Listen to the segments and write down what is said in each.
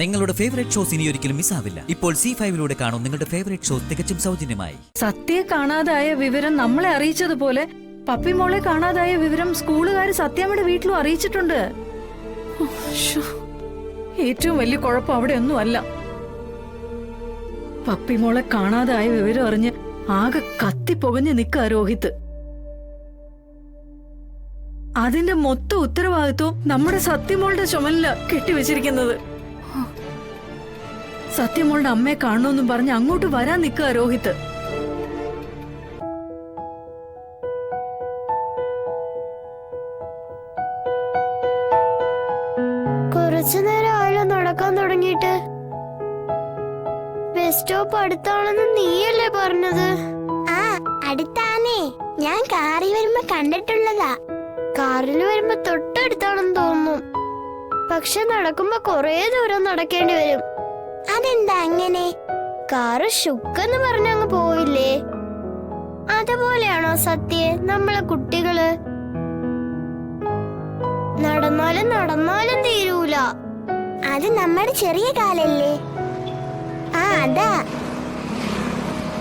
നിങ്ങളുടെ favourite shows ഇനി ഒരിക്കലും മിസ്സാവില്ല ഇപ്പോൾ സി ഫൈവിലൂടെ കാണും നിങ്ങളുടെ ഫേവറേറ്റ് ഷോസ് തികച്ചും സൗജന്യമായി. സത്യ കാണാതായ വിവരം നമ്മളെ അറിയിച്ചതുപോലെ പപ്പി മോളെ കാണാതായ വിവരം സ്കൂളുകാർ സത്യമ്മയുടെ വീട്ടിലും അറിയിച്ചിട്ടുണ്ട്. ഏറ്റവും വലിയ കുഴപ്പം അവിടെ ഒന്നും അല്ല പപ്പി മോളെ കാണാതായ വിവരം അറിഞ്ഞ് ആകെ കത്തിപ്പൊകഞ്ഞ് നിക്ക രോഹിത്ത് അതിന്റെ മൊത്തം ഉത്തരവാദിത്വം നമ്മുടെ സത്യമോളുടെ ചുമലില കെട്ടിവെച്ചിരിക്കുന്നത്. സത്യമോളുടെ അമ്മയെ കാണണമെന്നും പറഞ്ഞ് അങ്ങോട്ട് വരാൻ നിൽക്കുക രോഹിത്. കുറച്ചു നേരം ആയല്ലോ നടക്കാൻ തുടങ്ങിയിട്ട് ബസ് സ്റ്റോപ്പ് അടുത്താണെന്ന് നീയല്ലേ പറഞ്ഞത്? ആ അടുത്താണേ. ഞാൻ കാറിൽ വരുമ്പോ കണ്ടിട്ടുള്ളതാ. കാറിൽ വരുമ്പോ തൊട്ടടുത്താണെന്ന് തോന്നുന്നു. പക്ഷെ നടക്കുമ്പോ കൊറേ ദൂരം നടക്കേണ്ടി വരും. അതെന്താ അങ്ങനെ? കാറ് ഷുക്കെന്ന് പറഞ്ഞങ്ങ് പോയില്ലേ? അതുപോലെയാണോ സത്യെ നമ്മളെ കുട്ടികൾ? നടന്നാലും നടന്നാലും തീരൂല. അത് നമ്മുടെ ചെറിയ കാലല്ലേ? ആ അതാ.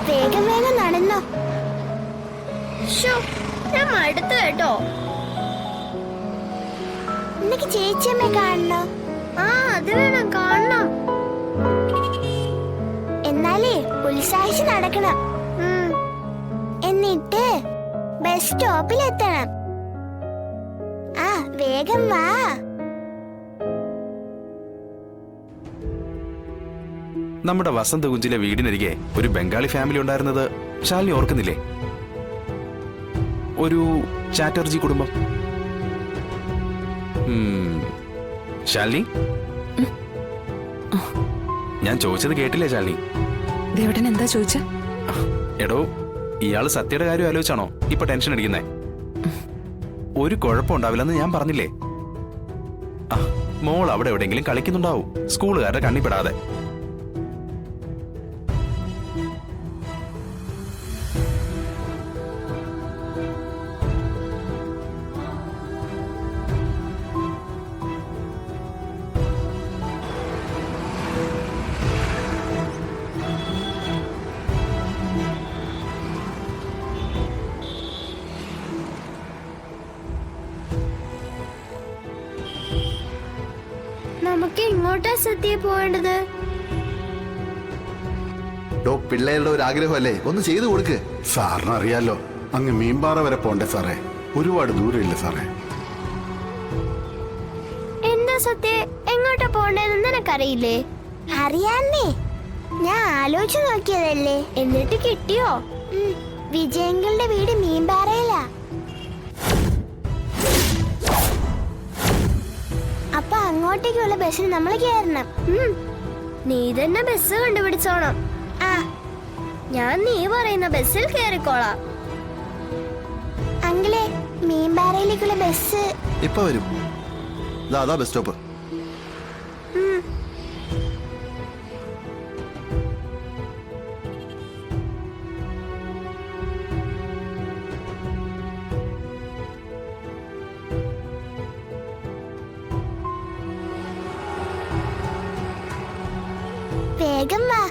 വേഗം വേഗം നടന്നോ. ഞാൻ മടുത്തു കേട്ടോ. എനിക്ക് ചേച്ചിയമ്മ കാണണോ? ആ അത് വേണം കാണണം ഉത്സാഹിച്ച് നടക്കണം. എന്നിട്ട് ബസ് സ്റ്റോപ്പിൽ എത്തണം ആ വേഗം വാ. നമ്മുടെ വസന്തകുഞ്ചിലെ വീടിനരികെ ഒരു ബംഗാളി ഫാമിലി ഉണ്ടായിരുന്നത് ശാലിനി ഓർക്കുന്നില്ലേ? ഒരു ചാറ്റർജി കുടുംബം. ശാലിനി? ഞാൻ ചോദിച്ചത് കേട്ടില്ലേ ശാലിനി? ദേവടൻ എന്താ ചോദിച്ച? എടോ ഇയാൾ സത്യയുടെ കാര്യം ആലോചിച്ചാണോ? ഇപ്പൊ ടെൻഷൻ അടിക്കുന്നേ. ഒരു കുഴപ്പമുണ്ടാവില്ലെന്ന് ഞാൻ പറഞ്ഞില്ലേ? മോൾ അവിടെ എവിടെയെങ്കിലും കളിക്കുന്നുണ്ടാവും. സ്കൂളുകാരുടെ കണ്ണിപ്പെടാതെ നമുക്ക് എങ്ങോട്ടാ സത്യ പോവേണ്ടത്? ഡോ പിള്ളേരുടെ ഒരു ആഗ്രഹമല്ലേ? ഒന്ന് ചെയ്തു കൊടുക്ക്. സാറിന് അറിയാലോ അങ്ങ് മീൻപാറ വരെ പോണ്ടേ സാറേ. ഒരുപാട് ദൂരമില്ല സാറേ. എന്താ സത്യ എങ്ങോട്ടാ പോണ്ടേന്ന് നിനക്കറിയില്ലേ? അറിയാന്നേ. ഞാൻ ആലോചിച്ചു നോക്കിയതല്ലേ. എന്നിട്ട് കിട്ടിയോ? വിജയങ്ങളുടെ വീട് മീൻപാറയിലാ. അങ്ങോട്ടേക്കുള്ള ബസ്സിന് നമ്മൾ കയറണം നീ തന്നെ ബസ് കണ്ടുപിടിച്ചോണം. ആ. ഞാൻ നീ പറയുന്ന ബസ്സിൽ കയറിക്കോളാം അങ്കിളെ മീൻപാറയിലേക്കുള്ള ബസ്. ഇപ്പൊ വരും. അതാ ബസ് സ്റ്റോപ്പ്. വേഗം വാ.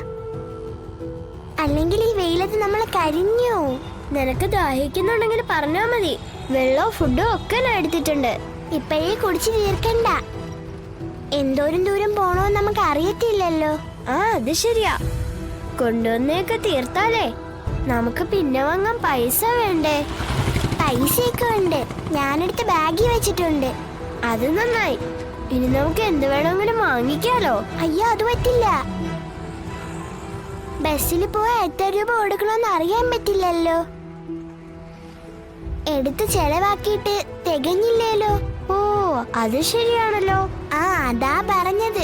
അല്ലെങ്കിൽ ഈ വെയിലത്ത് നമ്മൾ കരിഞ്ഞു. നിനക്ക് ദാഹിക്കുന്നുണ്ടെങ്കിൽ പറഞ്ഞാ മതി. വെള്ളവും ഫുഡും ഒക്കെ ഞാൻ എടുത്തിട്ടുണ്ട്. ഇപ്പോഴേ കുടിച്ച് തീർക്കണ്ട. എന്തോരം ദൂരം പോണോന്ന് നമുക്ക് അറിയത്തില്ലല്ലോ. ആ അത് ശരിയാ. കൊണ്ടുവന്നേക്ക് തീർത്താലേ. നമുക്ക് പിന്നെ വാങ്ങാൻ പൈസ വേണ്ടേ? പൈസയൊക്കെ ഉണ്ട്. ഞാനെടുത്ത് ബാഗിൽ വെച്ചിട്ടുണ്ട്. അത് നന്നായി. ഇനി നമുക്ക് എന്ത് വേണമെങ്കിലും വാങ്ങിക്കാലോ. അയ്യോ അത് പറ്റില്ല. ബസ്സിൽ പോയാൽ എത്ര രൂപ കൊടുക്കണമെന്ന് അറിയാൻ പറ്റില്ലല്ലോ. എടുത്ത് ചെലവാക്കിയിട്ട് തികഞ്ഞില്ലേലോ? ഓ അത് ശരിയാണല്ലോ. ആ അതാ പറഞ്ഞത്.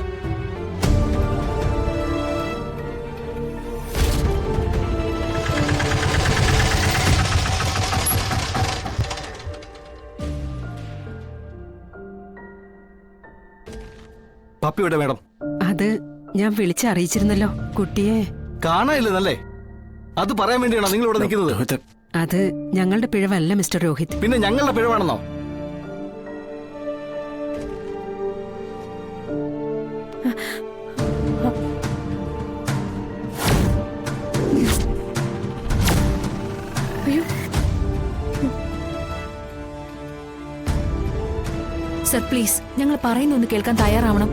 പപ്പിയുടെ മേഡം അത് ഞാൻ വിളിച്ചറിയിച്ചിരുന്നല്ലോ കുട്ടിയെ. കാണാനില്ലെന്നല്ലേ? അത് പറയാൻ വേണ്ടിയാണ് നിങ്ങൾ ഇവിടെ നിൽക്കുന്നത് അത് ഞങ്ങളുടെ പിഴവല്ല മിസ്റ്റർ രോഹിത്. പിന്നെ ഞങ്ങളുടെ പിഴവാണെന്നോ? സർ പ്ലീസ് ഞങ്ങൾ പറയുന്നൊന്ന് കേൾക്കാൻ തയ്യാറാവണം.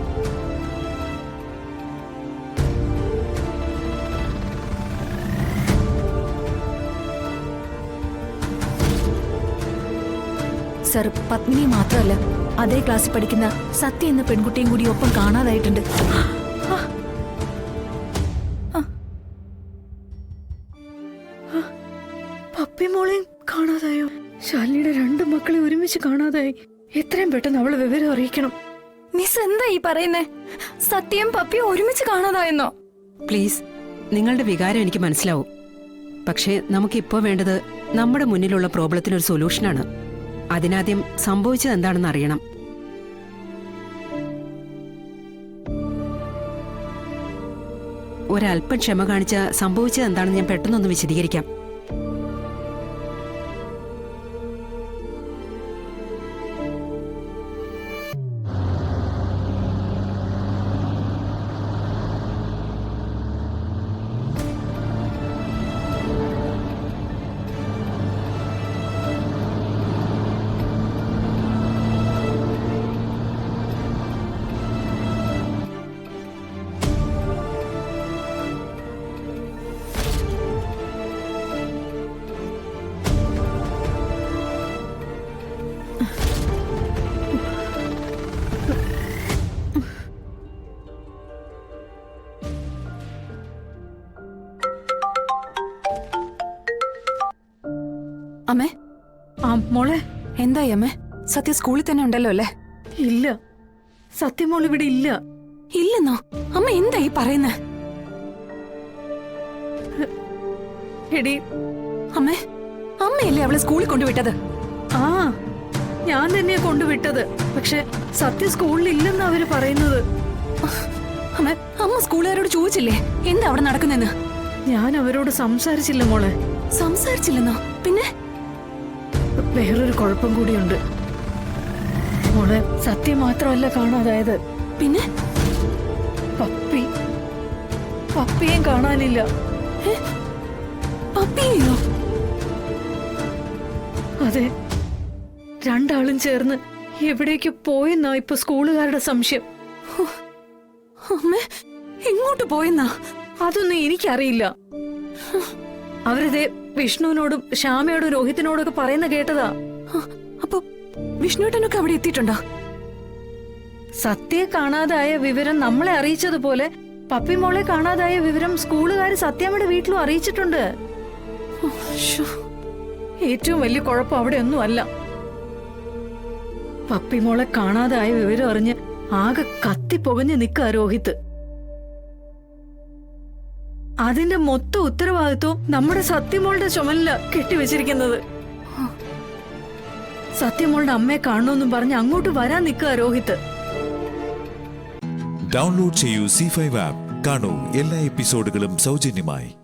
സർ പത്മിനി മാത്രമല്ല അതേ ക്ലാസ്സിൽ പഠിക്കുന്ന സത്യ എന്ന പെൺകുട്ടിയും കൂടി ഒപ്പം കാണാതായിട്ടുണ്ട്. പപ്പി മോളെയും കാണാതായോ? ശാലിനിയുടെ രണ്ട് മക്കളെ ഒരുമിച്ച് കാണാതായി. എത്രയും പെട്ടെന്ന് അവളെ വിവരം അറിയിക്കണം. മിസ് എന്താ ഈ പറയുന്നേ? സത്യം പപ്പിയും ഒരുമിച്ച് കാണാതായെന്നോ? പ്ലീസ് നിങ്ങളുടെ വികാരം എനിക്ക് മനസ്സിലാവും. പക്ഷേ നമുക്കിപ്പോൾ വേണ്ടത് നമ്മുടെ മുന്നിലുള്ള പ്രോബ്ലത്തിനൊരു സൊല്യൂഷനാണ്. അതിനാദ്യം സംഭവിച്ചത് എന്താണെന്ന് അറിയണം. ഒരല്പം ക്ഷമ കാണിച്ച സംഭവിച്ചത് എന്താണെന്ന് ഞാൻ പെട്ടെന്നൊന്ന് വിശദീകരിക്കാം. അമ്മേ. ആ മോളെ. എന്തായി അമ്മേ? സത്യ സ്കൂളിൽ തന്നെ ഉണ്ടല്ലോ അല്ലേ? ഇല്ല. സത്യം മോൾ ഇവിടെ ഇല്ല. ഇല്ലെന്നോ? അമ്മ എന്തായി പറയുന്നേ? എടി. അമ്മേ അമ്മയല്ലേ അവളെ സ്കൂളിൽ കൊണ്ടുവിട്ടത്? ആ ഞാൻ തന്നെയാ കൊണ്ടുവിട്ടത്. പക്ഷെ സത്യ സ്കൂളിൽ ഇല്ലെന്ന് അവർ പറയുന്നത്. അമ്മ അമ്മ സ്കൂളുകാരോട് ചോദിച്ചില്ലേ? എന്താ അവിടെ നടക്കുന്നെന്ന് ഞാൻ അവരോട് സംസാരിച്ചില്ല മോളെ. സംസാരിച്ചില്ലെന്നോ? പിന്നെ? വേറൊരു കുഴപ്പം കൂടിയുണ്ട്. മോളെ സത്യം മാത്രമല്ല കാണാതായത്. പിന്നെ? പപ്പി. പപ്പിയും കാണാനില്ല. പപ്പിയോ അതെ. രണ്ടാളും ചേർന്ന് എവിടേക്ക് പോയെന്നാ ഇപ്പൊ സ്കൂളുകാരുടെ സംശയം. അമ്മ എങ്ങോട്ട് പോയെന്നാ? അതൊന്നും എനിക്കറിയില്ല. അവരിതേ വിഷ്ണുവിനോടും ശ്യാമയോടും രോഹിത്തിനോടും ഒക്കെ പറയുന്ന കേട്ടതാ. അപ്പൊ വിഷ്ണുട്ടനൊക്കെ അവിടെ എത്തിയിട്ടുണ്ടോ? സത്യയെ കാണാതായ വിവരം നമ്മളെ അറിയിച്ചതുപോലെ പപ്പി മോളെ കാണാതായ വിവരം സ്കൂളുകാർ സത്യമ്മയുടെ വീട്ടിലും അറിയിച്ചിട്ടുണ്ട്. ഏറ്റവും വലിയ കുഴപ്പം അവിടെ ഒന്നും അല്ല പപ്പി മോളെ കാണാതായ വിവരം അറിഞ്ഞ് ആകെ കത്തിപ്പൊകഞ്ഞ് നിൽക്കുക രോഹിത്ത്. അതിന്റെ മൊത്തം ഉത്തരവാദിത്വം നമ്മുടെ സത്യമോളുടെ ചുമലില കെട്ടിവെച്ചിരിക്കുന്നത്. സത്യമോളുടെ അമ്മയെ കാണണമെന്നും പറഞ്ഞ് അങ്ങോട്ട് വരാൻ നിൽക്കുക രോഹിത്. ഡൗൺലോഡ് ചെയ്യൂ സി ഫൈവ് ആപ്പ് കാണൂ എല്ലാ എപ്പിസോഡുകളും സൗജന്യമായി.